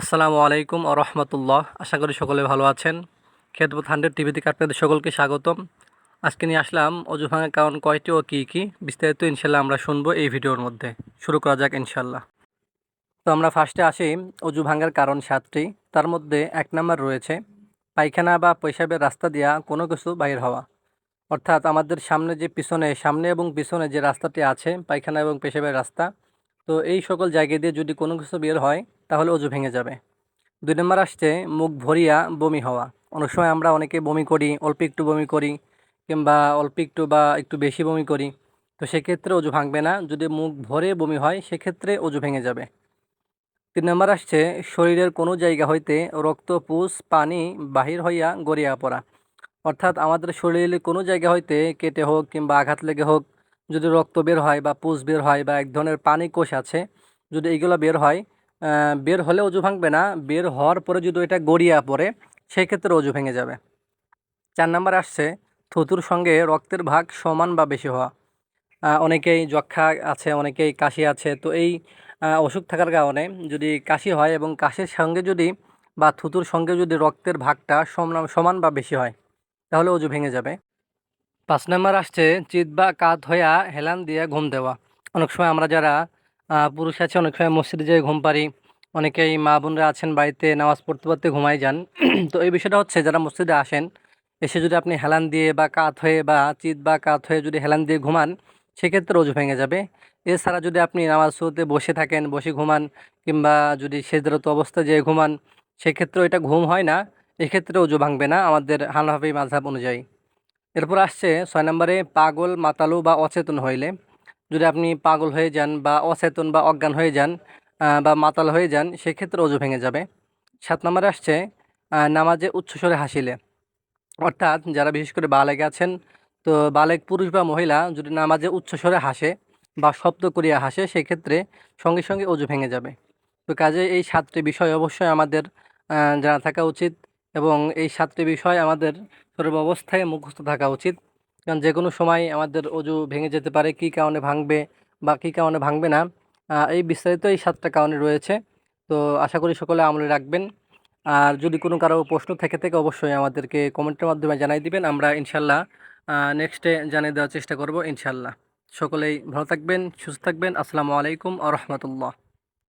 আসসালামু আলাইকুম ও রহমতুল্লাহ। আশা করি সকলে ভালো আছেন। খেদবত হান্ড্রেড টিভি থেকে আপনাদের সকলকে স্বাগতম। আজকে নিয়ে আসলাম অজু ভাঙার কারণ কয়টি ও কী কী, বিস্তারিত ইনশাল্লাহ আমরা শুনব এই ভিডিওর মধ্যে। শুরু করা যাক ইনশাল্লাহ। তো আমরা ফার্স্টে আসি, অজু ভাঙার কারণ সাতটি। তার মধ্যে এক নম্বর রয়েছে, পায়খানা বা পেশাবের রাস্তা দিয়া কোনো কিছু বাইর হওয়া। অর্থাৎ আমাদের সামনে যে পিছনে, সামনে এবং পিছনে যে রাস্তাটি আছে, পায়খানা এবং পেশাবের রাস্তা, তো এই সকল জায়গা দিয়ে যদি কোনো কিছু বের হয় তাহলে অজু ভেঙে যাবে। দুই নম্বর আসছে, মুখ ভরিয়া বমি হওয়া। অনেক সময় আমরা অনেকে বমি করি, অল্প একটু বমি করি, কিংবা অল্প একটু বা একটু বেশি বমি করি। তো সেক্ষেত্রে অজু ভাঙবে না। যদি মুখ ভরে বমি হয়, সেক্ষেত্রে অজু ভেঙে যাবে। তিন নম্বর আসছে, শরীরের কোনো জায়গা হইতে রক্ত, পুষ, পানি বাহির হইয়া গড়িয়া পড়া। অর্থাৎ আমাদের শরীরে কোনো জায়গা হইতে কেটে হোক, কিংবা আঘাত লেগে হোক, যদি রক্ত বের হয় বা পুষ বের হয় বা এক ধরনের পানি কোষ আছে, যদি এইগুলো বের হয় বের হলে অজু ভাঙবে না, বের হওয়ার পরে যদি এটা গড়িয়া পড়ে সেই ক্ষেত্রে অজু ভেঙে যাবে। চার নাম্বার আসছে, থুতুর সঙ্গে রক্তের ভাগ সমান বা বেশি হওয়া। অনেকেই যক্ষা আছে, অনেকেই কাশি আছে, তো এই অসুখ থাকার কারণে যদি কাশি হয় এবং কাশির সঙ্গে যদি বা থুতুর সঙ্গে যদি রক্তের ভাগটা সমান বা বেশি হয়, তাহলে অজু ভেঙে যাবে। পাঁচ নাম্বার আসছে, চিত বা কাত হইয়া হেলান দিয়ে ঘুম দেওয়া। অনেক সময় আমরা যারা পুরুষ আছে, অনেক সময় মসজিদে যেয়ে ঘুম পারি অনেকেই মা বোনরা আছেন, বাড়িতে নামাজ পড়তে পড়তে ঘুমাই যান। তো এই বিষয়টা হচ্ছে, যারা মসজিদে আসেন, এসে যদি আপনি হেলান দিয়ে বা কাত হয়ে বা চিত বা কাত হয়ে যদি হেলান দিয়ে ঘুমান, সেক্ষেত্রে অজু ভেঙে যাবে। এছাড়া যদি আপনি নামাজ শুরুতে বসে থাকেন, বসে ঘুমান, কিংবা যদি সেজরত অবস্থায় যেয়ে ঘুমান সেক্ষেত্রে এটা ঘুম হয় না, এক্ষেত্রে অজু ভাঙবে না আমাদের হানাফি মাঝহাব অনুযায়ী। এরপর আসছে, ছয় নম্বরে, পাগল, মাতালু বা অচেতন হইলে। যদি আপনি পাগল হয়ে যান বা অচেতন বা অজ্ঞান হয়ে যান বা মাতাল হয়ে যান, সেক্ষেত্রে অজু ভেঙে যাবে। সাত নম্বরে আসছে নামাজে উচ্চস্বরে হাসিলে। অর্থাৎ যারা বিশেষ করে বালেগ আছেন, তো বালেক পুরুষ বা মহিলা যদি নামাজে উচ্চস্বরে হাসে বা শব্দ করিয়া হাসে, সেক্ষেত্রে সঙ্গে সঙ্গে অজু ভেঙে যাবে। তো কাজে এই সাতটি বিষয় অবশ্যই আমাদের জানা থাকা উচিত এবং এই সাতটি বিষয় আমাদের সর্ব অবস্থায় মুখস্থ থাকা উচিত। কারণ যে কোনো সময় আমাদের অজু ভেঙে যেতে পারে, কী কারণে ভাঙবে বা কী কারণে ভাঙবে না এই বিস্তারিত এই সাতটা কারণে রয়েছে। তো আশা করি সকলে আমলে রাখবেন। আর যদি কোনো কারও প্রশ্ন থেকে থেকে, অবশ্যই আমাদেরকে কমেন্টের মাধ্যমে জানাই দিবেন। আমরা ইনশাল্লাহ নেক্সটে জানিয়ে দেওয়ার চেষ্টা করব ইনশাল্লাহ। সকলেই ভালো থাকবেন, সুস্থ থাকবেন। আসসালামু আলাইকুম আ রহমতুল্লাহ।